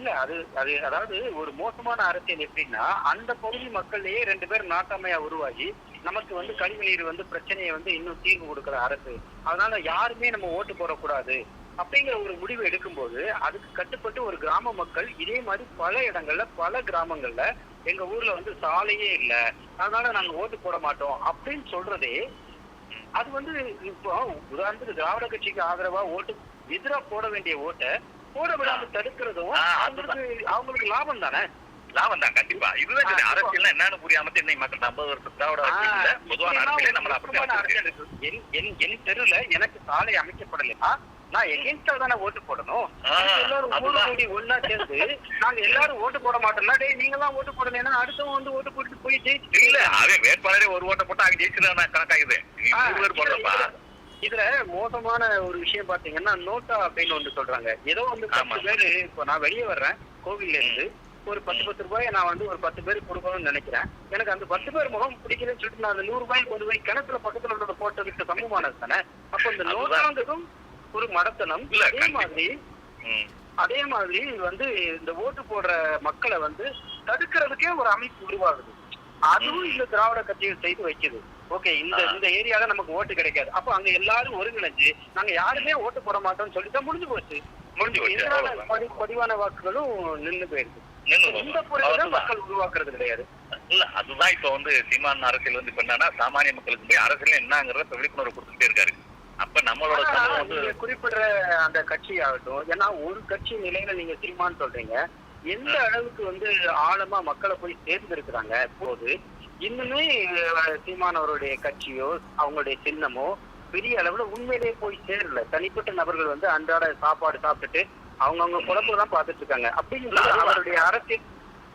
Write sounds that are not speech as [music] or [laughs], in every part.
இல்ல அது அது அதாவது ஒரு மோசமான அரசியல் எப்படின்னா அந்த பகுதி மக்கள்லயே ரெண்டு பேர் நாட்டாமையா உருவாகி நமக்கு வந்து கழிவு நீர் வந்து பிரச்சனையை வந்து இன்னும் தீர்வு கொடுக்குற அரசு. அதனால யாருமே நம்ம ஓட்டு போடக்கூடாது அப்படிங்கிற ஒரு முடிவு எடுக்கும்போது அதுக்கு கட்டுப்பட்டு ஒரு கிராம மக்கள் இதே மாதிரி பல இடங்கள்ல பல கிராமங்கள்ல எங்க ஊர்ல வந்து சாலையே இல்ல அதனால நாங்க ஓட்டு போட மாட்டோம் அப்படின்னு சொல்றதே அது வந்து இப்போ உதாரணத்துக்கு திராவிட கட்சிக்கு ஆதரவா ஓட்டு எதிரா போட வேண்டிய ஓட்டை போட விடாம தடுக்கிறதும் அவங்களுக்கு அவங்களுக்கு லாபம் தானே? லாபம் தான் கண்டிப்பா. இதுதான் அரசியல்னா என்னன்னு புரியாம இன்னைக்கு மக்கள் ஐம்பது அரசியல்ல பொதுவான அரசியலே நம்மள அப்படி அரசியல். என் என் தெருல எனக்கு சாலை அமைக்கப்படலையா நான் எகென்ஸ்டா தானே ஓட்டு போடணும். எல்லாரும் ஊரு. கூடி ஒண்ணா சேர்ந்து நாங்க எல்லாரும் ஓட்டு போட மாட்டோம்னா டேய் நீங்க எல்லாம் ஓட்டு போடலைன்னா அடுத்தவன் வந்து ஓட்டு போட்டு போய் ஜெயிச்சு இல்ல அவன் வேட்பாளரே ஒரு ஓட்ட போட்டு அவன் ஜெயிச்சிருந்தா கணக்காகுது இதுல- மோசமான ஒரு விஷயம் பாத்தீங்கன்னா நோட்டா அப்படின்னு ஒன்று சொல்றாங்க ஏதோ வந்து. பத்து பேரு இப்போ நான் வெளியே வர்றேன் கோவில்ல இருந்து ஒரு பத்து பத்து ரூபாய் நான் வந்து ஒரு பத்து பேருக்கு கொடுக்கணும்னு நினைக்கிறேன் எனக்கு அந்த பத்து பேர் முகம் பிடிக்கலன்னு சொல்லிட்டு நான் அந்த நூறு ரூபாய் கொண்டு போய் கிணத்துல பக்கத்துல உள்ளத போட்டதுக்கு சமமானது தானே அப்ப இந்த. நோட்டாங்கிறதும் ஒரு மடத்தனம் அதே. மாதிரி. அதே மாதிரி வந்து இந்த ஓட்டு போடுற மக்களை வந்து தடுக்கிறதுக்கே ஒரு அமைப்பு உருவாகுது அதுவும் இந்த திராவிட கட்சிகள் செய்து வைக்குது ஓகே இந்த. இந்த ஏரியால நமக்கு ஓட்டு கிடைக்காது. அப்ப அங்க எல்லாரும் ஒருங்கிணைஞ்சு நாங்க யாருமே ஓட்டு போட மாட்டோம்னு சொல்லிட்டு முடிஞ்சு போச்சு. முடிஞ்சு போச்சு, பதிவான வாக்குகளும் நின்னு போயிருக்கு. இந்த. பொருள். மக்கள் உருவாக்குறது கிடையாது. இல்ல அதுதான் இப்ப வந்து சீமான் அரசியல் வந்து இப்ப என்னன்னா சாமானிய மக்களுக்கு போய் அரசியல் என்னங்கறத விழிப்புணர்வு கொடுத்துட்டே இருக்காரு. அப்ப நம்மளோட நீங்க குறிப்பிடுற அந்த கட்சி ஆகட்டும் ஏன்னா ஒரு கட்சி நிலையில நீங்க சீமான்னு சொல்றீங்க எந்த அளவுக்கு வந்து ஆழமா மக்களை போய் சேர்ந்திருக்கிறாங்க போது இன்னுமே அஹ், சீமான் அவருடைய கட்சியோ அவங்களுடைய சின்னமோ பெரிய அளவுல உண்மையிலேயே போய் சேரல. தனிப்பட்ட நபர்கள் வந்து அன்றாட சாப்பாடு சாப்பிட்டுட்டு அவங்கவுங்க குழப்பம் தான் பார்த்துட்டு இருக்காங்க அப்படிங்கும்போது அவருடைய அரசியல்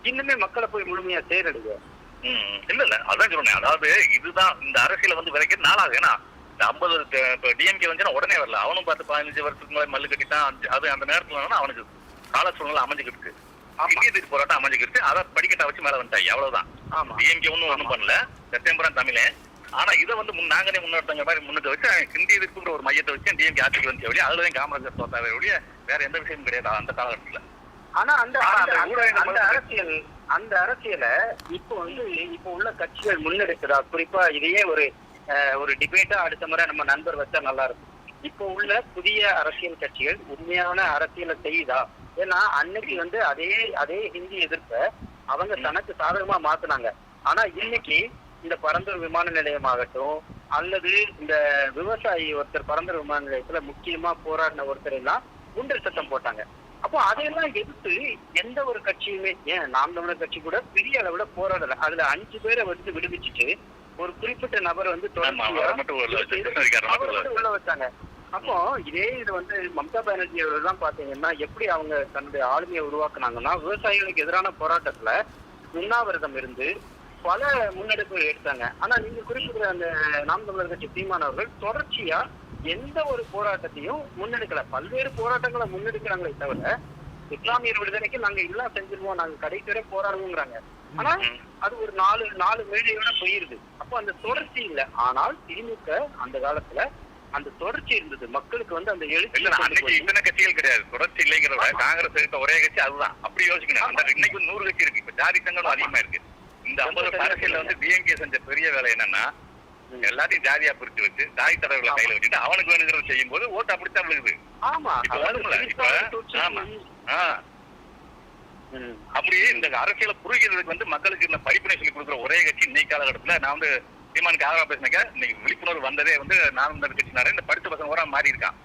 இன்னுமே மக்களை போய் முழுமையா சேரலையே. ம், இல்ல இல்ல. அதான் சொல்றேன். அதாவது இதுதான் இந்த அரசியல வந்து விதைக்கிறது நாளாகும் ஏன்னா இந்த ஐம்பது இப்ப டிஎம்கே வந்துச்சுன்னா உடனே வரல. அவனும் பார்த்து பதினஞ்சு வருஷத்துக்கு மல்லு கட்டிட்டான். அஞ்சு- அது அந்த நேரத்துல அவனுக்கு கால சூழ்நிலை அமைஞ்சுக்கிட்டு ஆமா. இந்திய எதிர்ப்பு போராட்டம் அமைஞ்சுக்கிட்டு அதை படிக்கட்டை வச்சு மேல வந்துட்டாங்க. அவ்வளவுதான். டிஎம்கே ஒன்றும் ஒன்றும் பண்ணல. செப்டம்பர் தமிழே. ஆனா இதை வந்து முன் நாங்களே முன்னெடுத்தங்க மாதிரி முன்னிட்டு வச்சு ஹிந்தி எதிர்ப்புங்கிற ஒரு மையத்தை வச்சு டிஎம்கே ஆட்சிக்கு வந்து வழி அதுல தான் காமராஜர் தோத்தாவே ஒழிய வேற எந்த விஷயமும் கிடையாது அந்த காலகட்டத்துல. ஆனா அந்த அந்த- அரசியல் அந்த அரசியலை இப்போ வந்து இப்போ உள்ள கட்சிகள் முன்னெடுக்குதா குறிப்பா இதையே ஒரு ஒரு டிபேட்டா அடுத்த முறை நம்ம நண்பர் வச்சா நல்லா இருக்கும். இப்போ உள்ள புதிய அரசியல் கட்சிகள் உண்மையான அரசியலை செய்யுதா? ஏன்னா அன்னைக்கு வந்து அதே அதே ஹிந்தி எதிர்ப்ப அவங்க தனக்கு சாதகமா மாத்துனாங்க. ஆனா இன்னைக்கு இந்த பரந்தூர் விமான நிலையம் ஆகட்டும் அல்லது இந்த விவசாயி ஒருத்தர் பரந்தூர் விமான நிலையத்துல முக்கியமா போராடின ஒருத்தர் எல்லாம் குண்டர் சத்தம் போட்டாங்க. அப்போ அதையெல்லாம் எதிர்த்து எந்த ஒரு கட்சியுமே ஏன் நாம் தமிழர் கட்சி கூட பெரிய அளவுல போராடல. அதுல அஞ்சு பேரை வந்து விடுவிச்சுட்டு ஒரு குறிப்பிட்ட நபர் வந்து மட்டும் உள்ள வச்சாங்க. அப்போ இதே இது வந்து மம்தா பானர்ஜி அவர்கள் பாத்தீங்கன்னா எப்படி அவங்க தன்னுடைய ஆளுமையை உருவாக்குனாங்கன்னா விவசாயிகளுக்கு எதிரான போராட்டத்துல உண்ணாவிரதம் இருந்து பல முன்னெடுப்புகள் எடுத்தாங்க. ஆனா நீங்க குறிப்பிட்ட அந்த நாம் தமிழர் கட்சி சீமான் அவர்கள் தொடர்ச்சியா எந்த ஒரு போராட்டத்தையும் முன்னெடுக்கல. பல்வேறு போராட்டங்களை முன்னெடுக்கிறாங்களே தவிர இஸ்லாமியர் விடுதலைக்கு நாங்க எல்லாம் செஞ்சிருவோம் நாங்க கடைசி போராடுவோங்கிறாங்க. ஆனா அது ஒரு நாலு நாலு மேடையோட போயிருது. அப்போ அந்த தொடர்ச்சி இல்ல. ஆனால் திமுக அந்த காலத்துல அந்த தொடர்ச்சி இருந்தது. மக்களுக்கு வந்து அந்த எழுச்சி அன்னைக்கு இத்தனை கட்சிகள் கிடையாது. தொடர்ச்சி இல்லைங்கிறத காங்கிரஸ் எடுத்த ஒரே கட்சி அதுதான். அப்படி யோசிக்கணும். அந்த இன்னைக்கு நூறு கட்சி இருக்கு. இப்ப ஜாதி சங்கம் அதிகமா இருக்கு. இந்த ஐம்பது வருஷ அரசியல்ல வந்து டிஎம்கே செஞ்ச பெரிய வேலை என்னன்னா எல்லாத்தையும் ஜாதியா பிரிச்சு வச்சு ஜாதி தலைவர்களை கையில வச்சுட்டு அவனுக்கு வேணுங்கிறத செய்யும் போது ஓட்டு அப்படித்தான் விழுகுது. அப்படியே இந்த அரசியலை புரிகிறதுக்கு வந்து மக்களுக்கு இந்த படிப்பினை சொல்லி கொடுக்குற ஒரே கட்சி இன்னைக்கு காலகட்டத்துல நான் வந்து சீமானுக்கு ஆதரவா பேசினக்க இன்னைக்கு விழிப்புணர்வு வந்ததே வந்து நான் இந்த கட்சினாரு இந்த படித்த பசங்க கூட மாறி இருக்கான்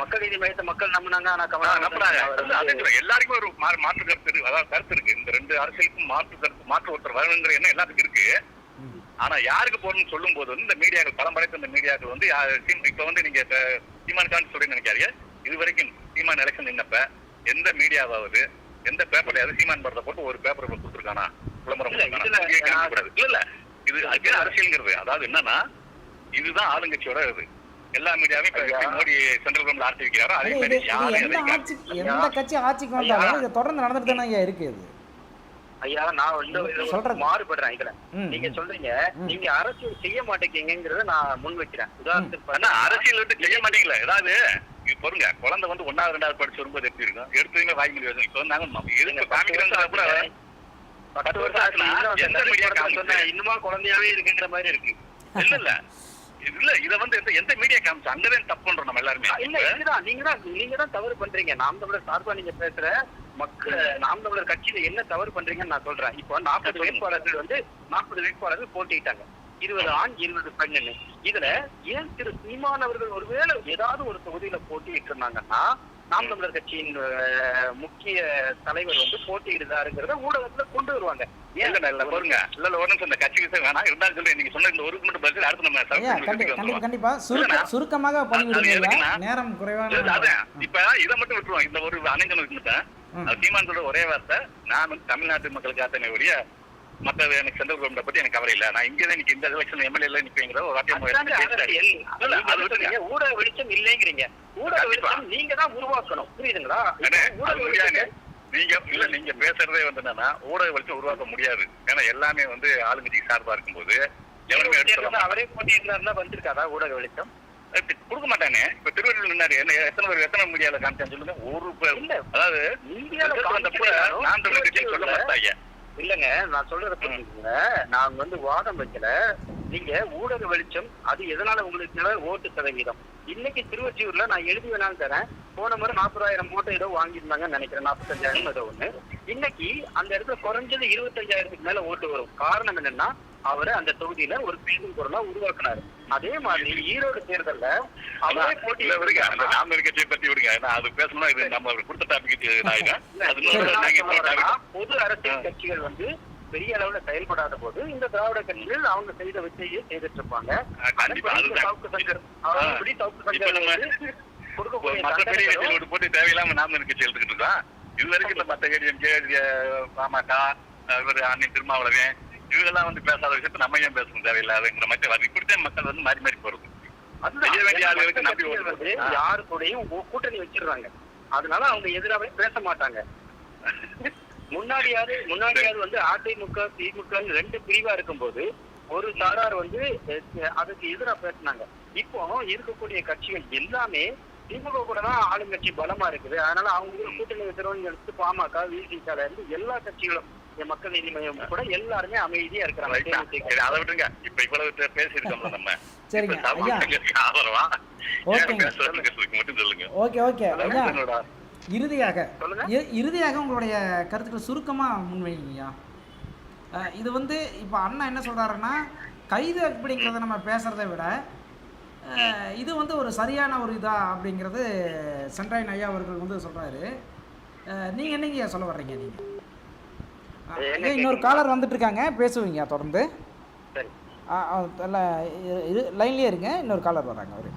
மக்கள் நீதி மையத்தை மக்கள். நம்பினாங்க வந்து-. எல்லாருக்குமே ஒரு மாற்று கருத்து இருக்கு. அதாவது கருத்து இருக்கு. இந்த ரெண்டு அரசியலுக்கும் மாற்று கருத்து மாற்று ஒருத்தர் வரணுங்கிற எண்ணம் எல்லாத்துக்கும் இருக்கு. ஆனா யாருக்கு போகணும்னு சொல்லும் போது வந்து இந்த மீடியாக்கள் பலம் படைத்த இந்த மீடியாக்கள் வந்து இப்ப வந்து நீங்க சீமான் கான் சொல்லி நினைக்காதீங்க. இது வரைக்கும் சீமான் எலெக்ஷன் நின்னப்ப எந்த மீடியாவாவது எந்த பேப்பர்லயாவது சீமான் படத்தை போட்டு ஒரு பேப்பர் கொடுத்துருக்கானா? விளம்பரம் இல்ல. இல்ல இது அரசியல்ங்கிறது. அதாவது என்னன்னா இதுதான் ஆளுங்கட்சியோட இது. எல்லா மீடியாவும் இப்ப மோடி சென்ட்ரல் கவர்மெண்ட் ஆட்சி வைக்கிறாரோ அதே மாதிரி எந்த எதையும் ஆட்சி எந்த கட்சி ஆட்சிக்கு வந்தாலும் இது தொடர்ந்து நடந்துட்டு தானே இருக்கு இது. ஐயா நான் வந்து ஒரு சொல்றது. மாறுபடுறேன் இதுல நீங்க. சொல்றீங்க. நீங்க அரசியல் செய்ய மாட்டேங்கிறத நான் முன் வைக்கிறேன். உதாரணத்துக்கு அரசியல் வந்து செய்ய மாட்டீங்களா ஏதாவது? பொருங்க குழந்தை வந்து ஒன்னாவது ரெண்டாவது படிச்சு வரும்போது எப்படி இருக்கும்? எடுத்ததுமே வாய்மொழி வருது இப்போ நாங்க எதுக்கு காமிக்கிறாங்க கூட. பத்து வருஷம் ஆச்சுன்னா, எந்த மீடியா இன்னுமா குழந்தையாவே இருக்குங்கிற மாதிரி இருக்கு. இல்ல இல்ல. இல்ல இத வந்து எந்த எந்த மீடியா காமிச்சு? அங்கதான் தப்பு பண்றோம் நம்ம எல்லாருமே. இல்ல இதுதான். நீங்க தான் நீங்க தான் தவறு பண்றீங்க. நாம் தமிழர் சார்பா நீங்க பேசுற மக்கள் நாம் தமிழர் கட்சியில என்ன தவறு பண்றீங்கன்னு நான் சொல்றேன். இப்போ நாற்பது வேட்பாளர்கள் வந்து நாற்பது வேட்பாளர்கள் போட்டியிட்டாங்க. இருபது ஆண் இருபது பெண்ணுன்னு. இதுல ஏன் திரு சீமான் அவர்கள் ஒருவேளை ஏதாவது ஒரு தொகுதியில போட்டியிட்டு இருந்தாங்கன்னா நாம் தமிழர் கட்சியின் முக்கிய தலைவர் வந்து போட்டியிடுதாருங்கிறத ஊடகத்துல கொண்டு வருவாங்க. ஏன் இல்ல இல்ல பொருங்க இல்ல இல்ல ஒரு நிமிஷம் இந்த கட்சி விஷயம் வேணாம். இருந்தாலும் சொல்றேன் நீங்க சொன்ன இந்த ஒரு மட்டும் பதில் அடுத்து நம்ம ஐயா சர்வீஸ் கண்டி விஷயத்துக்கு கண்டிப்பா. சுருக்கமாக? நேரம் குறைவான அதான் இப்ப இதை மட்டும் விட்டுருவோம். இந்த ஒரு அணைஞ்சம் இருந்துட்டேன் ம். அது சீமான் சொல்ற ஒரே வார்த்தை நான் வந்து தமிழ்நாட்டு மக்களுக்கு ஆத்தனை ஒழிய மத்த எனக்கு சென்ட்ரல் கவர்மெண்ட் பத்தி எனக்கு கவலை இல்ல. நான் இங்க தான் இந்த எலெக்ஷன் எம்எல்ஏ நிப்பேங்கிற ஒரு. சொல்றீங்க, ஊடக வெளிச்சம் இல்லைங்கிறீங்க. ஊடக. வெளிச்சம் நீங்க தான் உருவாக்கணும். புரியுதுங்களா? ஊடக முடியாது. நீங்க இல்ல நீங்க பேசுறதே வந்து என்னன்னா ஊடக வெளிச்சம் உருவாக்க முடியாது. ஏன்னா எல்லாமே வந்து ஆளுங்கட்சிக்கு சார்பா இருக்கும்போது அவரே போட்டியிடுறாருன்னா வந்திருக்காதா ஊடக வெளிச்சம்? கொடுக்க மாட்டானே? இப்ப திருவள்ளூர் நின்னாரு என்ன எத்தனை பேர் எத்தனை மீடியால காமிச்சான்னு சொல்லுங்க. ஒரு பேர். அதாவது வந்தப்ப நான் சொல்ல மாட்டாங்க. இல்லங்க நான் சொல்றத புரிஞ்சுக்கோங்க. நான் வந்து வாதம் வைக்கல. நீங்க ஊடக வெளிச்சம் அது எதனால உங்களுக்கு ஓட்டு சதவீதம்? இன்னைக்கு திருவொற்றியூர்ல நான் எழுதி வேணாலும் தரேன். போன முறை நாற்பதாயிரம் ஓட்டு ஏதோ வாங்கியிருந்தாங்கன்னு நினைக்கிறேன் நாற்பத்தஞ்சாயிரம் ஏதோ ஒண்ணு. இன்னைக்கு அந்த இடத்துல குறைஞ்சது இருபத்தஞ்சாயிரத்துக்கு மேல ஓட்டு வரும். காரணம் என்னன்னா அவரு அந்த தொகுதியில ஒரு பேசும் பொருளா உருவாக்குனாரு. அதே மாதிரி ஈரோடு தேர்தல்ல அவரே போட்டி இல்ல விடுங்க. அந்த நாம கட்சியை பத்தி விடுங்க. ஏன்னா அது பேசணும்னா இது நம்ம கொடுத்த டாபிக் நான். பொது அரசியல் கட்சிகள் வந்து பெரிய அளவுல செயல்படாத போது இந்த திராவிட கட்சிகள் அவங்க செய்த வச்சையே செய்துட்டு இருப்பாங்க போட்டு தேவையில்லாம நாம கட்சி எடுத்துக்கிட்டு இருக்கோம். இது வரைக்கும் இந்த மத்த கட்சி பாமக இவர் அண்ணன் திருமாவளவன் இவங்கெல்லாம் வந்து பேசாத விஷயத்த நம்ம ஏன் பேசணும் தேவையில்லாதுங்கிற மாதிரி இப்படித்தான் மக்கள் வந்து மாறி மாறி போறது. யாரு கூடயும் கூட்டணி வச்சிடுறாங்க. அதனால அவங்க எதிராவே பேச மாட்டாங்க. முன்னாடியாவது முன்னாடியாவது வந்து அதிமுக திமுக ரெண்டு பிரிவா இருக்கும்போது ஒரு சாரார் வந்து அதுக்கு எதிரா பேசினாங்க. இப்போ இருக்கக்கூடிய கட்சிகள் எல்லாமே திமுக கூட தான் ஆளுங்கட்சி பலமா இருக்குது. அதனால அவங்க கூட கூட்டணி வைக்கிறவங்க எடுத்து பாமக விசிகால இருந்து எல்லா கட்சிகளும் மக்கள் நீதி மையம் கூட எல்லாருமே அமைதியா இருக்கிறாங்க. அதை விட்டுருங்க. இப்ப இவ்வளவு பேசி இருக்கோம்ல நம்ம. [laughs] சரிங்க, ஆதரவா? சொல்லுங்க. Okay okay. இறுதியாக இறுதியாக உங்களுடைய கருத்துக்கள் சுருக்கமாக முன்வைங்கய்யா? இது வந்து இப்போ அண்ணா என்ன சொல்கிறாருன்னா கைது அப்படிங்கிறத நம்ம பேசுகிறத விட இது வந்து ஒரு சரியான ஒரு இதா அப்படிங்கிறது சென்ட்ராயன் ஐயா அவர்கள் வந்து சொல்கிறாரு நீங்கள் என்னங்க சொல்ல வர்றீங்க நீங்கள் இன்னொரு காலர் வந்துட்டு இருக்காங்க பேசுவீங்க தொடர்ந்து. இல்ல, லைன்லேயே இருங்க இன்னொரு காலர் வராங்க அவரு.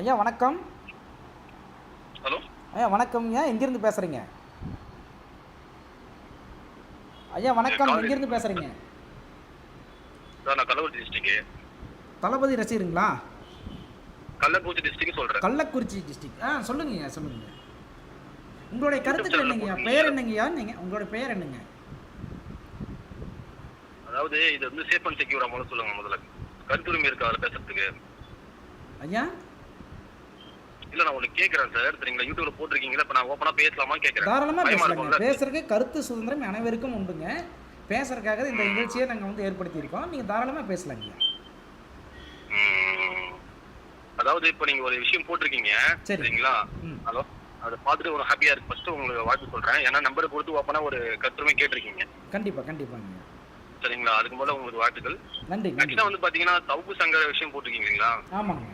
ஐயா வணக்கம். ஹலோ. ஐயா வணக்கம். ஐயா எங்கேருந்து பேசுகிறீங்க ஐயா வணக்கம். எங்கேருந்து பேசுகிறீங்க சார் நான் கள்ளக்குறிச்சி டிஸ்ட்ரிக்ட் தளபதி ரசிகருங்களா கள்ளக்குறிச்சி டிஸ்ட்ரிக்ட் சொல்றேன். கள்ளக்குறிச்சி டிஸ்ட்ரிக்ட் ஆ சொல்லுங்கய்யா சொல்லுங்க. உங்களுடைய கருத்துக்கள் என்னங்கய்யா பெயர் என்னங்கய்யா நீங்கள் உங்களுடைய பெயர் என்னங்க? அதாவது இது வந்து சேஃப் அண்ட் செக்யூரா முதல்ல சொல்லுங்க முதல்ல. கருத்துரிமை இருக்கா அதில் பேசுறதுக்கு? ஐயா? இல்ல நான் ஒண்ணு கேக்குறேன் சார் சரிங்களா யூடியூப்ல போட்டிருக்கீங்களா இப்ப நான் ஓப்பனா பேசலாமா கேக்குறேன்? தாராளமாக பயமா பேசலாங்க? பேசுறதுக்கு கருத்து சுதந்திரம் அனைவருக்கும் உண்டுங்க. பேசுறதுக்காக இந்த நிகழ்ச்சியை நாங்கள் வந்து ஏற்படுத்தியிருக்கோம். நீங்கள் தாராளமாக பேசலாங்க. ம். அதாவது இப்ப நீங்க ஒரு விஷயம் போட்டிருக்கீங்க சரி. சரிங்களா? ஹலோ? அதை பார்த்துட்டு ஒரு ஹாப்பியா இருக்கு. ஃபர்ஸ்ட் உங்களுக்கு வாழ்த்து சொல்றேன். ஏன்னா நம்பரை கொடுத்து ஓப்பனா ஒரு கருத்துரிமை கேட்டிருக்கீங்க. கண்டிப்பாக கண்டிப்பாங்க. சரிங்களா? அதுக்கு முதல்ல உங்களுக்கு வாழ்த்துக்கள் நன்றி ஆக்சுவலா வந்து பாத்தீங்கன்னா தவுப்பு சங்க விஷயம் போட்டிருக்கீங்க இல்லைங்களா ஆமாங்க.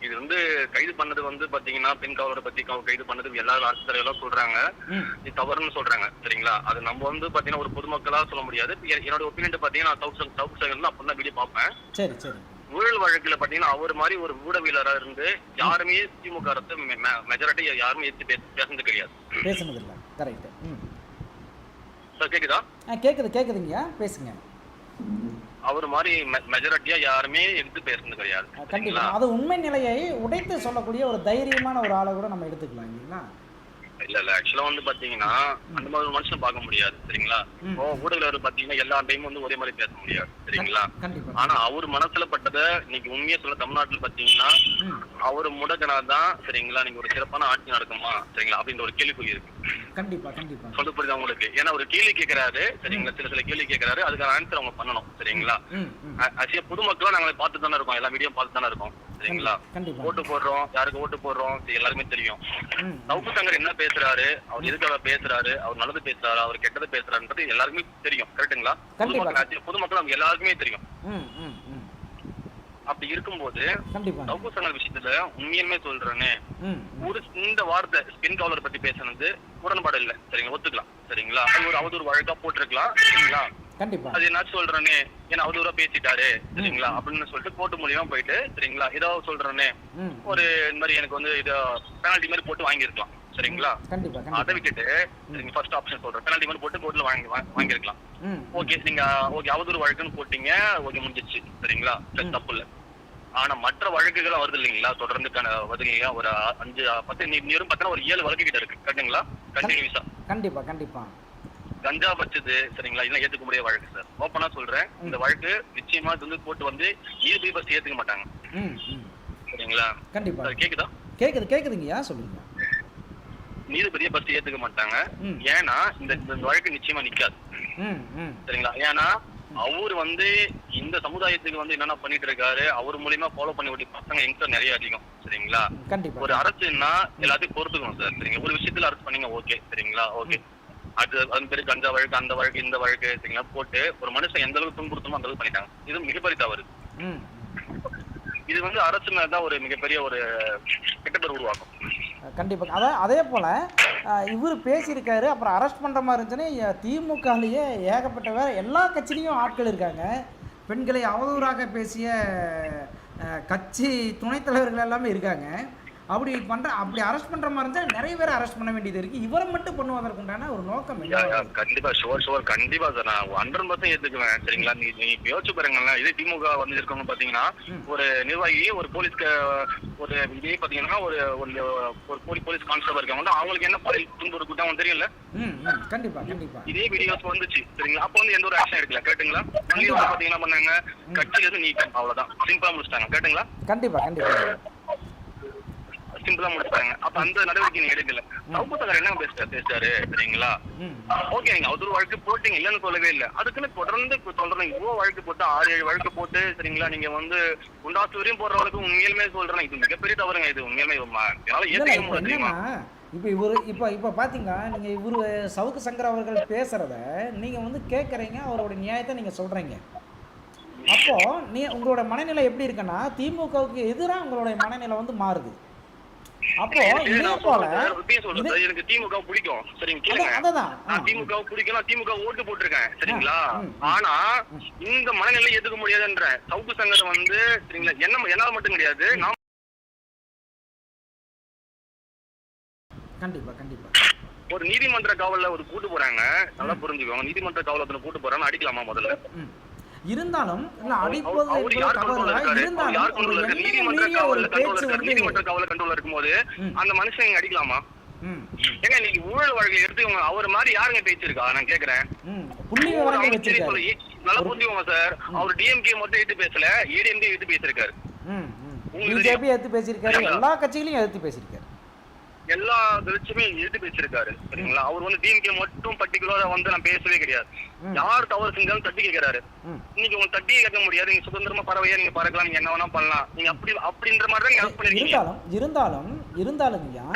இது வந்து கைது பண்ணது வந்து பாத்தீங்கன்னா பெண் காவலரை பத்தி கைது பண்ணது எல்லா அரசு எல்லாம் சொல்றாங்க இது தவறுன்னு சொல்றாங்க சரிங்களா? அது நம்ம வந்து பாத்தீங்கன்னா ஒரு பொதுமக்களா சொல்ல முடியாது. என்னோட ஒப்பீனியன் பாத்தீங்கன்னா சவுத் சவுத் சைடு அப்பதான் வீடியோ பார்ப்பேன். சரி சரி. ஊழல் வழக்குல பாத்தீங்கன்னா அவர் மாதிரி ஒரு ஊடகவியலரா இருந்து யாருமே திமுக அரசு மெஜாரிட்டி யாருமே எடுத்து பேச- பேசுனது கிடையாது. பேசுனதில்லை கரெக்டு ம். சார் கேக்குதா? ஆ கேட்குது கேட்குதுங்கய்யா பேசுங்க. அவர் மாதிரி மெஜாரிட்டியா யாருமே எடுத்து பேசுனது கிடையாது கண்டிப்பாக அது உண்மை நிலையை உடைத்து சொல்லக்கூடிய ஒரு தைரியமான ஒரு ஆளை கூட நம்ம எடுத்துக்கலாம் இல்லைங்களா? இல்ல இல்ல. ஆக்சுவலா வந்து பாத்தீங்கன்னா அந்த மாதிரி ஒரு மனுஷன் பார்க்க முடியாது சரிங்களா. இப்போ ஊடகங்கள் பாத்தீங்கன்னா எல்லா டைமும் வந்து ஒரே மாதிரி பேச முடியாது சரிங்களா? ஆனா அவர் மனசுல பட்டதை இன்னைக்கு உண்மையா சொல்ல தமிழ்நாட்டுல பாத்தீங்கன்னா அவர் முடக்கினாதான் சரிங்களா நீங்க ஒரு சிறப்பான ஆட்சி நடக்குமா சரிங்களா அப்படின்ற ஒரு கேள்விக்குறி இருக்கு. கண்டிப்பா கண்டிப்பா. சொல்ல புரியுதா உங்களுக்கு ஏன்னா ஒரு கேள்வி கேட்கறாரு சரிங்களா சில சில கேள்வி கேட்கறாரு அதுக்கான ஆன்சர் அவங்க பண்ணணும் சரிங்களா? பொதுமக்களும் நாங்க பார்த்து தானே இருக்கோம் எல்லா வீடியோ பார்த்து தானே இருக்கோம். சரிங்களா? ஓட்டு போடுறோம். யாருக்கு ஓட்டு போடுறோம்? எல்லாருமே தெரியும். சவுக்கு சங்கர் என்ன பேசுறாரு? அவர் எதுக்காக பேசுறாரு? அவர் நல்லது பேசுறாரு? அவர் கெட்டது பேசுறாருன்றது எல்லாருக்குமே தெரியும். கரெக்ட்டுங்களா கண்டிப்பா. பொதுமக்கள் பொதுமக்கள் அவங்க எல்லாருக்குமே தெரியும். அப்படி இருக்கும்போது சவுக்கு சங்கர் விஷயத்துல உண்மையுமே சொல்றேன்னு ஒரு இந்த வார்த்தை ஸ்கின் கவலர் பத்தி பேசுனது உடன்பாடு இல்ல. சரிங்களா? ஒத்துக்கலாம். சரிங்களா? அது ஒரு அவதூறு வழக்கா போட்டிருக்கலாம். சரிங்களா? கண்டிப்பா. அது என்ன சொல்றேனே. ஏன்னா அவதூறா பேசிட்டாரு. சரிங்களா? அப்படின்னு சொல்லிட்டு கோர்ட்டு மூலியமா போயிட்டு சரிங்களா? ஏதோ சொல்றேனே. ஒரு இந்த மாதிரி எனக்கு வந்து இதோ பெனால்டி மாதிரி போட்டு வாங்கியிருக்கலாம். சரிங்களா? அதை விட்டுட்டு நீங்க ஃபர்ஸ்ட் ஆப்ஷன் சொல்றேன். பெனால்டி மாதிரி போட்டு கோர்ட்ல வாங்கி வா- வாங்கியிருக்கலாம். ம். ஓகே நீங்க ஓகே அவதூறு வழக்குன்னு போட்டீங்க. ஓகே முடிஞ்சிச்சு. சரிங்களா? தப்பு இல்ல. ஆனா மற்ற வழக்குகள் வருது இல்லைங்களா? தொடர்ந்து கண- வருது இல்லைங்களா ஒரு அஞ்சு பத்து நீரும் பார்த்தா ஒரு ஏழு வழக்கு கிட்ட இருக்கு கரெக்டுங்களா கண்டினியூஸா கண்டிப்பா கண்டிப்பா. கஞ்சா வச்சது சரிங்களா? இதெல்லாம் ஏத்துக்க முடியாத வழக்கு சார். ஓப்பனா சொல்றேன். இந்த வழக்கு நிச்சயமா இது வந்து கோர்ட் வந்து நீதிபதி பஸ் ஏத்துக்க மாட்டாங்க. சரிங்களா? கண்டிப்பா. கேக்குதா? கேக்குது கேக்குதுங்கய்யா சொல்லுங்க? நீதிபதியை பஸ் ஏத்துக்க மாட்டாங்க. ஏன்னா இந்த வழக்கு நிச்சயமா நிக்காது. சரிங்களா? ஏன்னா அவர் வந்து இந்த சமுதாயத்துக்கு வந்து என்னென்ன பண்ணிட்டு இருக்காரு அவர் மூலியமா ஃபாலோ பண்ணி ஓட்டி பசங்க யங்ஸ்டர் நிறைய அதிகம். சரிங்களா? ஒரு அரசுன்னா எல்லாத்தையும் பொறுத்துக்கணும் சார். சரிங்களா ஒரு விஷயத்துல அரசு பண்ணீங்க ஓகே சரிங்களா? ஓகே அது அது பேரு கஞ்சா வழக்கு அந்த வழக்கு இந்த வழக்கு சரிங்களா? போட்டு ஒரு மனுஷன் எந்த அளவுக்கு துன்புறுத்தணுமோ அந்த அளவுக்கு பண்ணிட்டாங்க. இது மிகப்பெரிய தவறு. ம். இது வந்து அரசு தான் ஒரு மிகப்பெரிய ஒரு கெட்ட பேர் உருவாக்கும் கண்டிப்பா. அதான் அதே போல் இவர் பேசியிருக்காரு அப்புறம் அரெஸ்ட் பண்ணுற மாதிரி இருந்துச்சுன்னா திமுகலேயே ஏகப்பட்ட வேற எல்லா கட்சியிலையும் ஆட்கள் இருக்காங்க. பெண்களை அவதூறாக பேசிய கட்சி துணைத் தலைவர்கள் எல்லாமே இருக்காங்க. அப்படி பண்ணுற அப்படி அரெஸ்ட் பண்ணுற மாதிரி இருந்தால் நிறைய பேர் அரெஸ்ட் பண்ண வேண்டியது இருக்குது இவரை மட்டும் பண்ணுவதற்குண்டான ஒரு நோக்கம் கண்டிப்பா ஷோர் ஷோர் கண்டிப்பா சார் நான் ஹண்ட்ரட் பர்சன்ட் ஏத்துக்குவேன். சரிங்களா? நீ நீ இப்ப யோசிச்சு பாருங்களேன். இதே திமுக வந்து இருக்கவங்க பாத்தீங்கன்னா. ஒரு நிர்வாகி ஒரு போலீஸ்க்கு ஒரு இதே பாத்தீங்கன்னா ஒரு ஒரு போலீஸ் போலீஸ் கான்ஸ்டபிள் இருக்காங்க அவங்களுக்கு என்ன பாலியல் துன்புறுத்து அவங்களுக்கு தெரியல கண்டிப்பாக கண்டிப்பாக இதே வீடியோஸ் வந்துச்சு. சரிங்களா? அப்போ வந்து எந்த ஒரு ஆக்ஷன் எடுக்கல கேட்டுங்களா? பாத்தீங்கன்னா பண்ணாங்க? கட்சியில இருந்து நீக்கம் அவ்வளவுதான். சிம்பிளா முடிச்சிட்டாங்க. கேட்டுங்களா? கண்டிப்பாக கண்டிப்பாக சிம்பிளா முடிச்சிட்டாங்க அப்ப அந்த நடவடிக்கை நீங்க எடுக்கல. சவுக்கு என்ன பேசுறாரு பேசுறாரு சரிங்களா ஓகே நீங்க அவதூறு வழக்கு போட்டீங்க இல்லன்னு சொல்லவே இல்ல. அதுக்குன்னு தொடர்ந்து சொல்றேன் இவ்வளவு வழக்கு போட்டு ஆறு ஏழு வழக்கு போட்டு சரிங்களா நீங்க வந்து குண்டாசு வரையும் போடுற வழக்கு உண்மையிலுமே சொல்றேன். இது மிகப்பெரிய தவறுங்க இது உண்மையிலுமே என்னால இப்போ முடியல தெரியுமா? இப்போ இவர் இப்போ இப்போ பார்த்தீங்கன்னா நீங்கள் இவர் சவுக்கு சங்கர் அவர்கள் பேசுகிறத நீங்கள் வந்து கேட்குறீங்க அவரோட நியாயத்தை நீங்கள் சொல்கிறீங்க அப்போ நீ உங்களோட மனநிலை எப்படி இருக்குன்னா திமுகவுக்கு எதிராக உங்களுடைய மனநிலை வந்து மாறுது. அப்போ இதே போல எனக்கு திமுக பிடிக்கும். சரிங்க கேளுங்க. நான் திமுக பிடிக்கும் நான் திமுக ஓட்டு போட்டிருக்கேன். சரிங்களா. ஆனா இந்த மனநிலை ஏத்துக்க முடியாதுன்ற சவுக்கு சங்கர் வந்து சரிங்களா என்ன என்னால மட்டும் கிடையாது. நான் கண்டிப்பாக ஒரு நீதிமன்ற காவல்ல ஒரு கூட்டு போறாங்க. நல்லா புரிஞ்சுக்கோங்க. நீதிமன்ற காவலத்துல கூட்டு போறான்னு அடிக்கலாமா முதல்ல? இருந்தாலும் இல்லை அடிப்பது இருந்தாலும் இருக்கும்போது. அந்த மனுஷன் அடிக்கலாமா? ஏங்க நீங்க ஊழல் வழக்கு எடுத்துக்கோங்க அவர் மாதிரி யாருங்க பேச்சிருக்கா? நான் கேக்குறேன். நல்லா புரிஞ்சுக்கோங்க சார். அவர் டிஎம்கே மட்டும் எடுத்து பேசல ஏடிஎம்கே எடுத்து பேசிருக்காரு பிஜேபி எடுத்து தெரியுங்களா? எல்லா கட்சிகளையும் எடுத்து பேசியிருக்காரு. எல்லா வெளிச்சுமே எடுத்து பேசிருக்காரு சரிங்களா? அவர் வந்து டிஎம்கே மட்டும் பர்டிகுலரா வந்து நான் பேசவே கிடையாது. யார் தவறு செஞ்சாலும் தட்டி கேட்கிறாரு. இன்னைக்கு உங்களுக்கு தட்டி கேட்க முடியாது. நீங்க சுதந்திரமா பறவையா நீங்க பறக்கலாம். நீங்க என்ன வேணா பண்ணலாம். நீங்க அப்படி அப்படின்ற மாதிரி தான் help பண்ணிருக்கீங்க. இருந்தாலும் இருந்தாலும் இருந்தாலுங்கய்யா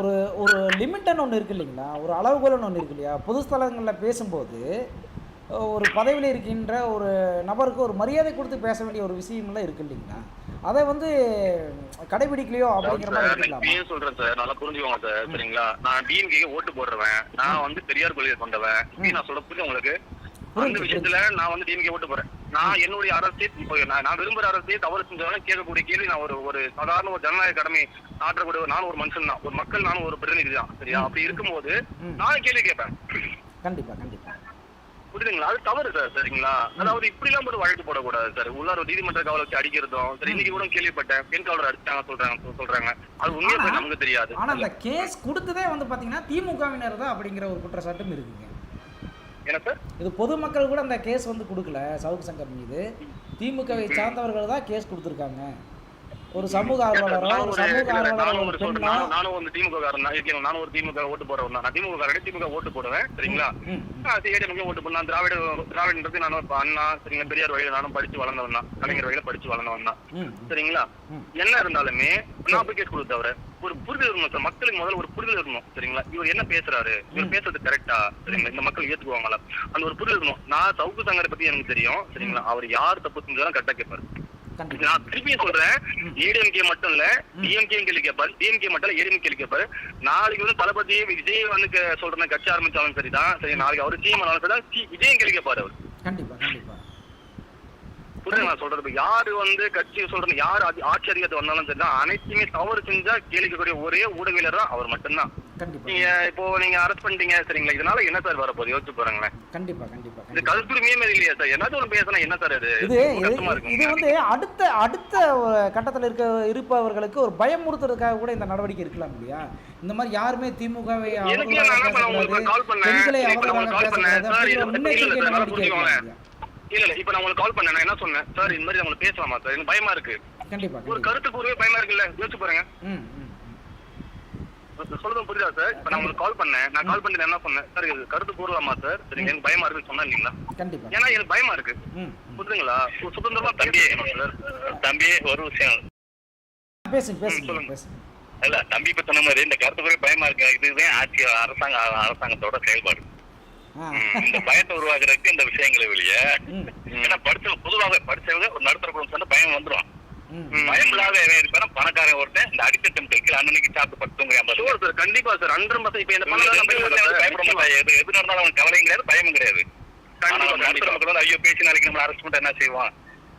ஒரு ஒரு லிமிட்னு ஒன்று இருக்கு இல்லைங்களா? ஒரு அளவுகோல்னு ஒன்று இருக்கு இல்லையா? பொது ஸ்தலங்களில் பேசும்போது ஒரு பதவியில் இருக்கின்ற ஒரு நபருக்கு ஒரு மரியாதை கொடுத்து பேச வேண்டிய ஒரு விஷயம்லாம் இருக்கு இல்லைங்களா? அதை வந்து கடைபிடிக்கலையோ அப்படிங்கிற மாதிரி சொல்றேன் சார். நல்லா புரிஞ்சுக்கோங்க சார் சரிங்களா? நான் டிஎம்கே ஓட்டு போடுறவன். நான் வந்து பெரியார் கொள்கையை கொண்டவன். நான் சொல்ல புரியுது உங்களுக்கு? அந்த விஷயத்துல நான் வந்து டிஎம்கே ஓட்டு போறேன் நான் என்னுடைய அரசே நான் விரும்புற அரசே தவறு செஞ்சவன கேட்கக்கூடிய கேள்வி நான் ஒரு ஒரு சாதாரண ஒரு ஜனநாயக கடமை ஆற்றக்கூடிய நானும் ஒரு மனுஷன் தான். ஒரு மக்கள் நானும் ஒரு பிரதிநிதி தான் சரியா அப்படி இருக்கும்போது. நான் கேள்வி கேட்பேன். கண்டிப்பாக கண்டிப்பாக புரியுதுங்களா? அது தவறு சார் சரிங்களா? அதாவது இப்படி எல்லாம் போட்டு வழக்கு போடக்கூடாது சார். உள்ளார நீதிமன்ற காவலை வச்சு அடிக்கிறதும் சரி இன்னைக்கு கூட கேள்விப்பட்டேன். பெண் காவலர் அடிச்சாங்க சொல்றாங்க சொல்றாங்க. அது உண்மையா போய் நமக்கு தெரியாது. ஆனால் அந்த கேஸ் கொடுத்ததே வந்து பார்த்தீங்கன்னா திமுகவினர் தான் அப்படிங்கிற ஒரு குற்றச்சாட்டும் இருக்குங்க. என்ன சார்? இது பொதுமக்கள் கூட அந்த கேஸ் வந்து கொடுக்கல சவுக்கு சங்கர் மீது. திமுகவை சார்ந்தவர்கள் தான் கேஸ் கொடுத்துருக்காங்க. ஒரு சமூக ஆர்வலரோ ஒரு சமூக ஆர்வலரோ நானும் ஒரு திமுக காரன் தான். நானும் ஒரு திமுக ஓட்டு போறவன் நான் திமுக காரன். திமுக ஓட்டு போடுவேன். சரிங்களா? அது ஏடிஎம்கே ஓட்டு பண்ணலாம் திராவிட திராவிடன்றது நானும் இப்ப அண்ணா சரிங்க பெரியார் வழியில நானும் படிச்சு வளர்ந்தவன் தான். கலைஞர் வழியில படிச்சு வளர்ந்தவன் தான். சரிங்களா. என்ன இருந்தாலுமே நான் போய் கேஸ் கொடுத்தவர ஒரு புரிதல் இருக்கணும் சார். மக்களுக்கு முதல்ல ஒரு புரிதல் இருக்கணும். சரிங்களா? இவர் என்ன பேசுறாரு? இவர் பேசுறது கரெக்டா சரிங்களா? இந்த மக்கள் ஏத்துக்குவாங்களா? அந்த ஒரு புரிதல் இருக்கணும். நான் சவுக்கு சங்கரை பத்தி எனக்கு தெரியும். சரிங்களா? அவர் யார் தப்பு செஞ்சாலும் கரெக்டா கேட்பாரு நான் திருப்பியும் சொல்றேன். ஏடிஎம்கே மட்டும் இல்ல டிஎம்கே கேள்வி கேட்பாரு டிஎம்கே மட்டும் இல்ல ஏடிஎம் கேள்வி கேட்பாரு நாளைக்கு வந்து தளபதி விஜய் வந்து சொல்றேன் கட்சி ஆரம்பிச்சாலும் சரிதான். சரி நாளைக்கு அவரு சிஎம் ஆனாலும் சரிதான். சி- விஜயம் கேள்வி கேட்பாரு அவர். புரியுது நான் சொல்றது. யாரு வந்து கட்சி சொல்றது யார் ஆட்சி- அதிகாரத்தை வந்தாலும் சரிதான் அனைத்துமே தவறு செஞ்சா கேள்விக்கூடிய ஒரே ஊடகவியலர் தான் அவர் மட்டும்தான். நீங்க இப்போ நீங்க அரெஸ்ட் பண்ணிட்டீங்க சரிங்களா? இதனால என்ன சார் வரப்போகுது? யோசிச்சு பாருங்களேன். கண்டிப்பா கண்டிப்பா இது கருத்துரிமையே மாதிரி இல்லையா சார்? ஏதாச்சும் ஒரு பேசினா என்ன சார் இது? இது வந்து அடுத்த அடுத்த கட்டத்தில் இருக்க இருப்பவர்களுக்கு ஒரு பயமுறுத்துறதுக்காக கூட இந்த நடவடிக்கை இருக்கலாம் இல்லையா? இந்த மாதிரி யாருமே திமுகவை கால் பண்ணேன். பெண்களை சார் இது இல்ல முன்னெச்சரிக்கை சார் நடவடிக்கை? இல்ல இல்ல இப்ப நான் உங்களுக்கு கால் பண்ணேன். நான் என்ன சொன்னேன்? சார் இந்த மாதிரி உங்களுக்கு பேசலாமா சார் எனக்கு பயமா இருக்கு. கண்டிப்பா ஒரு கருத்து கூறவே பயமா இருக்குல்ல? யோசிச்சு பாருங்க. சொல்றது புரியுதா சார் இப்ப நான் உங்களுக்கு கால் பண்ணேன். நான் கால் பண்ணிட்டு என்ன சொன்னேன்? சார் இது கருத்து கூறலாமா சார் சரிங்க எனக்கு பயமா இருக்குன்னு சொன்னா இல்லீங்களா? கண்டிப்பா. ஏன்னா எனக்கு பயமா இருக்கு. புரியுதுங்களா? சுதந்திரமா தம்பி சார் தம்பி ஒரு விஷயம். பேசுங்க இல்ல தம்பி இப்ப சொன்ன மாதிரி இந்த கருத்து கூட பயமா இருக்கு. இதுதான் ஆட்சி அரசாங்க அரசாங்கத்தோட செயல்பாடு. இந்த பயத்தை உருவாக்குறதுக்கு இந்த விஷயங்களை வெளியே. ஏன்னா படிச்ச பொதுவாக படிச்சவங்க ஒரு நடுத்தர குடும்பம் சொன்னா பயம் வந்துரும். ம். பயம் இல்லாத இருப்பானா பணக்காரன் ஒருத்தன் இந்த அடித்தட்டம் கைக்கு அன்னன்னைக்கு சாப்பிட்டு படுத்துங்க சார் கண்டிப்பா சார் ஹண்ட்ரட் பர்சன்ட் இப்ப இந்த பயப்பட மாட்டாங்க எது எது நடந்தாலும் அவன் கவலையும் கிடையாது பயமும் கிடையாது. நடுத்தர மக்கள் வந்து ஐயோ பேசி நாளைக்கு நம்மள அரெஸ்ட் பண்ணிட்டு என்ன செய்வான்?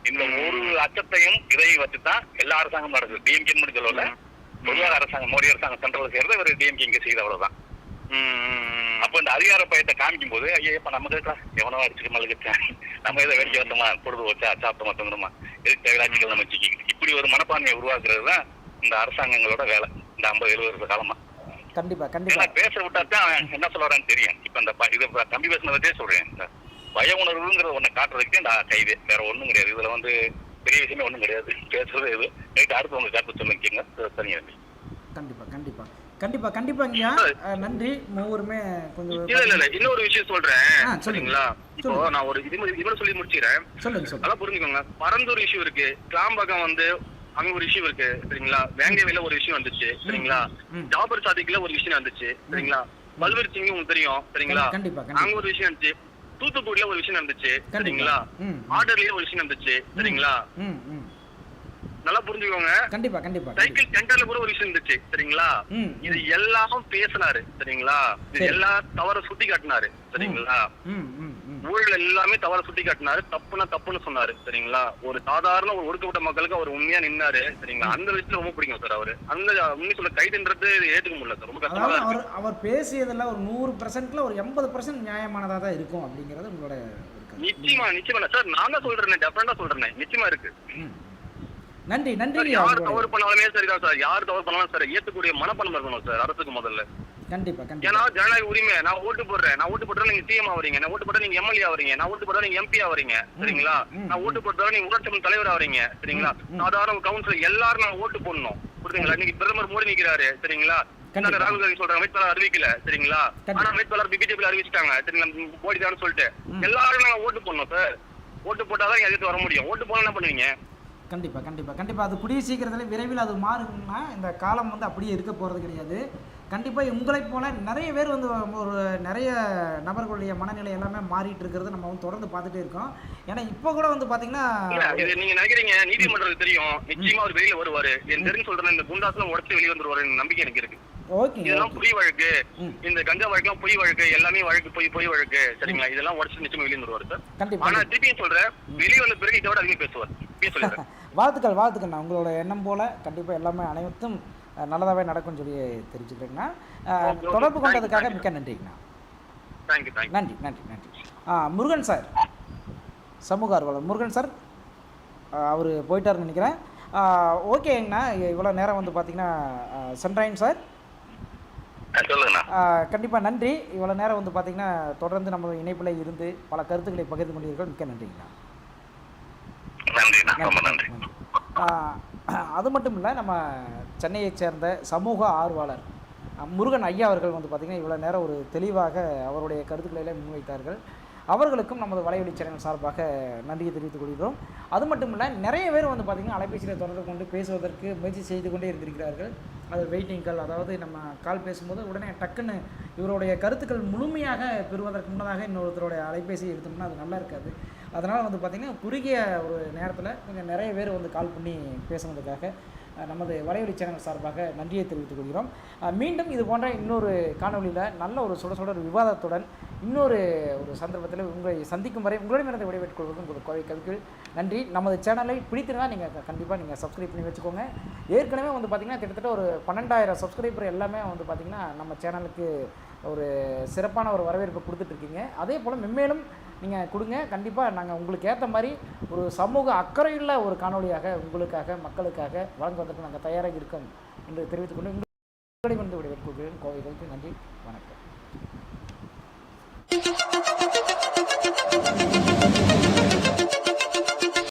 இந்த ஒரு அச்சத்தையும் இதையும் வச்சுதான் எல்லா அரசாங்கமும் நடக்குது. டிஎம்கே மட்டும் சொல்லல. பொதுவாக அரசாங்கம் மோடி அரசாங்கம் சென்ட்ரல் செய்யறது ஒரு டிஎம்கே இங்க செய்யுது அவ்வளவுதான். அப்ப இந்த அதிகார பயத்தை காமிக்கும் போது ஐயோ இப்ப நம்ம கேட்கலாம் எவனோ அடிச்சுட்டு மல்லுக்கிட்டேன் நம்ம எதை வேடிக்கை வந்தோமா பொழுது வச்சா சாப்பிட்டோமா? தூங்கணுமா எதுக்கு தேவையில்லாச்சுகள் நம்ம வச்சுக்கிட்டு இப்படி ஒரு மனப்பான்மையை உருவாக்குறது தான் இந்த அரசாங்கங்களோட வேலை. இந்த ஐம்பது எழுபது வருஷ காலமா. கண்டிப்பா கண்டிப்பா. பேச விட்டா தான் என்ன சொல்றான்னு தெரியும். இப்ப இந்த இது தம்பி பேசினதே சொல்றேன். இந்த பய உணர்வுங்கிற ஒண்ணு காட்டுறதுக்கு இந்த கைது. வேற ஒண்ணும் கிடையாது. இதுல வந்து பெரிய விஷயமே ஒண்ணும் கிடையாது. பேசுறது இது ரைட் அடுத்து உங்க கருத்து சொல்லிக்கங்க. சரிங்க கண்டிப்பா கண்டிப்பா. கண்டிப்பா கண்டிப்பாங்கய்யா நன்றி. மூவருமே கொஞ்சம் இல்ல இல்ல இல்ல. இன்னொரு விஷயம் சொல்றேன். சரிங்களா? இப்போ. நான் ஒரு இது இவரை சொல்லி முடிச்சிடுறேன் சொல்லுங்க சொல்லுங்க. நல்லா புரிஞ்சுக்கோங்க. பரந்தூர் இஷ்யூ இருக்கு. கிளாம்பாக்கம் வந்து அங்க ஒரு இஷ்யூ இருக்கு. சரிங்களா? வேங்கவேல ஒரு விஷயம் வந்துச்சு. சரிங்களா. ஜாபர் சாதிக்குல ஒரு விஷயம் வந்துச்சு சரிங்களா? பல்வேறு சிங் உங்களுக்கு தெரியும். சரிங்களா? அங்க ஒரு விஷயம் இருந்துச்சு தூத்துக்குடியில ஒரு விஷயம் நடந்துச்சு. சரிங்களா? ஆர்டர்லயே ஒரு விஷயம் நடந்துச்சு. சரிங்களா? நல்லா புரிஞ்சுக்கோங்க. கண்டிப்பா கண்டிப்பா சைக்கிள் சென்டர்ல கூட ஒரு விஷயம் இருந்துச்சு சரிங்களா? இது எல்லாம் பேசினாரு சரிங்களா? இது. எல்லா தவற சுட்டி காட்டினாரு சரிங்களா? ஊழல் எல்லாமே தவற சுட்டி காட்டினாரு தப்புனா தப்புன்னு சொன்னாரு சரிங்களா? ஒரு சாதாரண ஒரு ஒடுக்கப்பட்ட மக்களுக்கு அவர் உண்மையா நின்னாரு சரிங்களா? அந்த விஷயத்துல ரொம்ப பிடிக்கும் சார் அவரு. அந்த உண்மை சொல்ல கைதுன்றது ஏத்துக்க முடியல சார் ரொம்ப கஷ்டமா அவர் அவர் பேசியதில் ஒரு நூறு பர்சன்ட்ல ஒரு எண்பது பர்சன்ட் நியாயமானதாக தான் இருக்கும் அப்படிங்கிறது உங்களோட. நிச்சயமா நிச்சயமா சார். நான் தான் சொல்றேன் டெஃபரெண்டா சொல்றேன். நிச்சயமா இருக்கு. நன்றி நன்றி யார் தவறு பண்ணாலுமே சரிதான் சார். யார் தவறு பண்ணாலும் சார். ஏத்துக்கூடிய மனப்பணம் இருக்கணும் சார் அரசுக்கு முதல்ல. கண்டிப்பா ஏன்னா ஜனநாயக உரிமை நான் ஓட்டு போடுறேன். நான் ஓட்டு போட்டா நீங்க சிஎம் ஆவறீங்க. நான் ஓட்டு போட்டா நீங்க எம்எல்ஏ ஆவறீங்க. நான் ஓட்டு போட்டா நீங்க எம்பி ஆவறீங்க. சரிங்களா? நான் ஓட்டு போட்டா நீங்க ஊராட்சி தலைவர் ஆவறீங்க. சரிங்களா. சாதாரண கவுன்சிலர் எல்லாரும் நான் ஓட்டு போடணும். புரியுதுங்களா? இன்னைக்கு பிரதமர் மோடி நிக்கிறாரு. சரிங்களா? ராகுல் காந்தி சொல்றாங்க? வேட்பாளர் அறிவிக்கல. சரிங்களா. ஆனா வேட்பாளர் பிஜேபி அறிவிச்சிட்டாங்க. சரிங்களா மோடி தான் சொல்லிட்டு. எல்லாரும் நாங்க ஓட்டு போடணும் சார். ஓட்டு போட்டாதான் அதுக்கு வர முடியும். ஓட்டு போனா என்ன பண்ணுவீங்க? கண்டிப்பாக கண்டிப்பாக கண்டிப்பாக அது கூடிய சீக்கிரத்தில் விரைவில் அது மாறுங்கன்னா இந்த காலம் வந்து அப்படியே இருக்க போகிறது கிடையாது. கண்டிப்பாக உங்களைப் போல நிறைய பேர் வந்து ஒரு நிறைய நபர்களுடைய மனநிலை எல்லாமே மாறிட்டு இருக்கிறது நம்ம வந்து தொடர்ந்து பார்த்துட்டே இருக்கோம். ஏன்னா இப்போ கூட வந்து பார்த்தீங்கன்னா இது நீங்க நினைக்கிறீங்க நீதிமன்றத்துக்கு தெரியும். நிச்சயமா அவர் வெளியில் வருவாரு. என் தெரிஞ்சு சொல்றேன் இந்த குண்டாஸ்லாம் உடச்சி வெளியே வந்துருவாரு நம்பிக்கை எனக்கு இருக்கு. இதெல்லாம் பொய் வழக்கு. இந்த கஞ்சா வழக்குலாம் பொய் வழக்கு எல்லாமே வழக்கு பொய் பொய் வழக்கு. சரிங்களா? இதெல்லாம் உடச்சு நிச்சயமா வெளியே வருவாரு சார். கண்டிப்பா ஆனா திருப்பியும் சொல்றேன் வெளியே வந்த பிறகு இதை விட அதிகம் பேசுவார். [laughs] வாழ்த்துக்கள் நான் உங்களோட எண்ணம் போல் கண்டிப்பாக எல்லாமே அனைத்தும் அஹ், நல்லதாவே நடக்கும்னு சொல்லி தெரிஞ்சுக்கிறேங்கண்ணா. தொடர்பு கொண்டதுக்காக. மிக்க நன்றிங்கண்ணா. நன்றி நன்றி நன்றி. முருகன் சார். சமூக ஆர்வலர். முருகன் சார் அவர் போயிட்டாருன்னு நினைக்கிறேன். ஓகேங்கண்ணா. இவ்வளோ நேரம் வந்து பார்த்தீங்கன்னா சென்ட்ராயின் சார். கண்டிப்பாக நன்றி. இவ்வளோ நேரம் வந்து பார்த்தீங்கன்னா தொடர்ந்து நம்ம இணைப்பில் இருந்து பல கருத்துக்களை பகிர்ந்து கொண்டீர்கள். மிக்க நன்றிங்கண்ணா. அது மட்டும் இல்லை நம்ம சென்னையைச் சேர்ந்த சமூக ஆர்வலர் முருகன் ஐயா அவர்கள் வந்து பார்த்திங்கன்னா இவ்வளோ நேரம் ஒரு தெளிவாக அவருடைய கருத்துக்களை எல்லாம் முன்வைத்தார்கள். அவர்களுக்கும் நமது வலைவழி சேனல் சார்பாக நன்றியை தெரிவித்துக் கொள்கிறோம். அது மட்டும் இல்லை நிறைய பேர் வந்து பார்த்திங்கன்னா அலைபேசியில் தொடர்பு கொண்டு பேசுவதற்கு முயற்சி செய்து கொண்டே இருந்திருக்கிறார்கள். அது வெயிட்டிங் கால் அதாவது நம்ம கால் பேசும்போது உடனே டக்குன்னு இவருடைய கருத்துக்கள் முழுமையாக பெறுவதற்கு முன்னதாக இன்னொருத்தருடைய அலைபேசி எடுத்தோம்னா அது நல்லா இருக்காது. அதனால் வந்து பார்த்திங்கன்னா குறுகிய ஒரு நேரத்தில் கொஞ்சம் நிறைய பேர் வந்து கால் பண்ணி பேசுனதுக்காக நமது வலையொலி சேனல் சார்பாக நன்றியை தெரிவித்துக் கொள்கிறோம். மீண்டும் இது போன்ற இன்னொரு காணொளியில் நல்ல ஒரு சுட சுட ஒரு விவாதத்துடன் இன்னொரு ஒரு சந்தர்ப்பத்தில் உங்களை சந்திக்கும் வரை உங்களிடமிருந்து விடைபெற்றுக் கொள்வதும் உங்களுக்கு கோவை கவிகள் நன்றி. நமது சேனலை பிடித்திருந்தால் நீங்கள் கண்டிப்பாக நீங்கள் சப்ஸ்கிரைப் பண்ணி வச்சுக்கோங்க. ஏற்கனவே வந்து பார்த்திங்கன்னா கிட்டத்தட்ட ஒரு பன்னெண்டாயிரம் சப்ஸ்கிரைபர் எல்லாமே வந்து பார்த்திங்கன்னா நம்ம சேனலுக்கு ஒரு சிறப்பான ஒரு வரவேற்பு கொடுத்துட்ருக்கீங்க அதே போல் மென்மேலும் நீங்கள் கொடுங்க. கண்டிப்பாக நாங்கள் உங்களுக்கு ஏற்ற மாதிரி ஒரு சமூக அக்கறையுள்ள ஒரு காணொலியாக உங்களுக்காக மக்களுக்காக வழங்குவதற்கு நாங்கள் தயாராக இருக்கோம் என்று தெரிவித்துக்கொண்டு உங்களிடமிருந்து விடைபெற்றுக் கொள்கிறேன் கோவைகளுக்கு நன்றி. வணக்கம்.